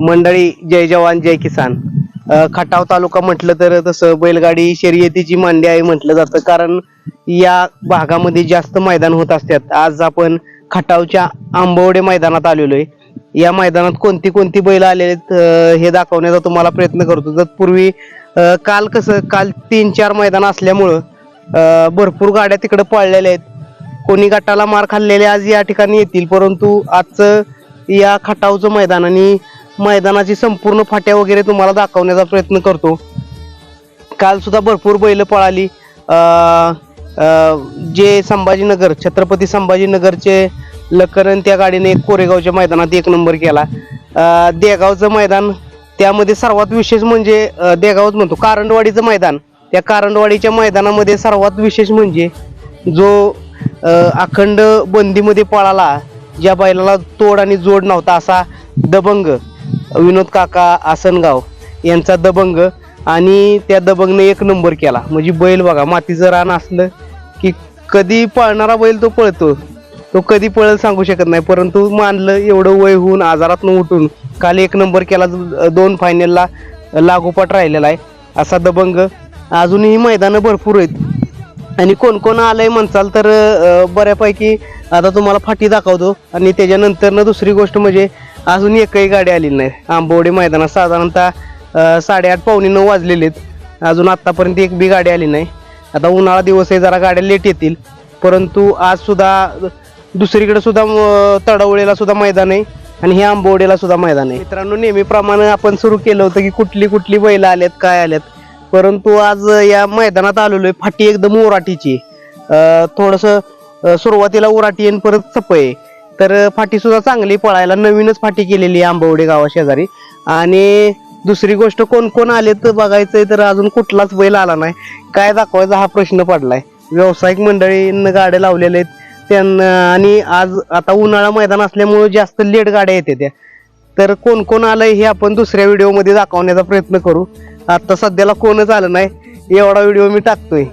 मंडळी जय जवान जय किसान. खटाव तालुका म्हटलं तर तसं बैलगाडी शर्यतीची मांडी आहे म्हटलं जातं. कारण या भागामध्ये जास्त मैदान होत असतात. आज आपण खटावच्या आंबवडे मैदानात आलेलो आहे. या मैदानात कोणती कोणती बैल आलेले आहेत हे दाखवण्याचा तुम्हाला प्रयत्न करतो. तर पूर्वी काल कसं काल तीन चार मैदान असल्यामुळं भरपूर गाड्या तिकडे पळलेल्या आहेत. कोणी गटाला मार खाल्लेले आज या ठिकाणी येतील. परंतु आजचं या खटावचं मैदान आणि मैदानाची संपूर्ण फाट्या वगैरे तुम्हाला दाखवण्याचा प्रयत्न करतो. काल सुद्धा भरपूर बैल पळाली. जे संभाजीनगर छत्रपती संभाजीनगरचे लकरण त्या गाडीने एक कोरेगावच्या मैदानात एक नंबर केला. देगावचं मैदान त्यामध्ये सर्वात विशेष म्हणजे देगावच म्हणतो कारंडवाडीचं मैदान. त्या कारंडवाडीच्या मैदानामध्ये सर्वात विशेष म्हणजे जो अखंड बंदीमध्ये पळाला ज्या बैलाला तोड आणि जोड नव्हता असा दबंग विनोद काका आसनगाव यांचा दबंग आणि त्या दबंगने एक नंबर केला. म्हणजे बैल बघा मातीचं रान असलं की कधी पळणारा बैल तो पळतो. तो कधी पळेल सांगू शकत नाही परंतु मानलं एवढं वय होऊन आजारातून उठून काल एक नंबर केला दोन फायनलला लागोपाठ राहिलेला आहे असा दबंग. अजूनही मैदानं भरपूर आहेत. आणि कोण कोण आलंय म्हणसाल तर बऱ्यापैकी आता तुम्हाला फाटी दाखवतो. आणि त्याच्यानंतर दुसरी गोष्ट म्हणजे अजून एकही गाडी आलेली नाही. आंबवडे मैदानात साधारणतः साडेआठ पावणे नऊ वाजलेले आहेत. अजून आत्तापर्यंत एक बी गाडी आली नाही. आता उन्हाळा दिवस आहे जरा गाड्या लेट येतील. परंतु आज सुद्धा दुसरीकडे सुद्धा तडवळेला सुद्धा मैदान आहे आणि हे आंबवडेला सुद्धा मैदान आहे. मित्रांनो नेहमीप्रमाणे आपण सुरू केलं होतं की कुठली कुठली बैल आल्यात काय आल्यात. परंतु आज या मैदानात आलेलो आहे फाटी एकदम उराटीची थोडस सुरुवातीला उराटी आणि परत सपय आहे. तर फाटी सुद्धा चांगली पळायला नवीनच फाटी केलेली आहे आंबवडे गावा शेजारी. आणि दुसरी गोष्ट कोण कोण आले तर बघायचंय तर अजून कुठलाच बैल आला नाही. काय दाखवायचा हा प्रश्न पडलाय. व्यावसायिक मंडळीनं गाड्या लावलेल्या आहेत. त्यांना आणि आज आता उन्हाळा मैदान असल्यामुळे जास्त लेट गाड्या येते त्या. तर कोण कोण आलंय हे आपण दुसऱ्या व्हिडिओमध्ये दाखवण्याचा प्रयत्न करू. आता सध्याला कोणच आलं नाही. एवढा व्हिडिओ मी टाकतोय.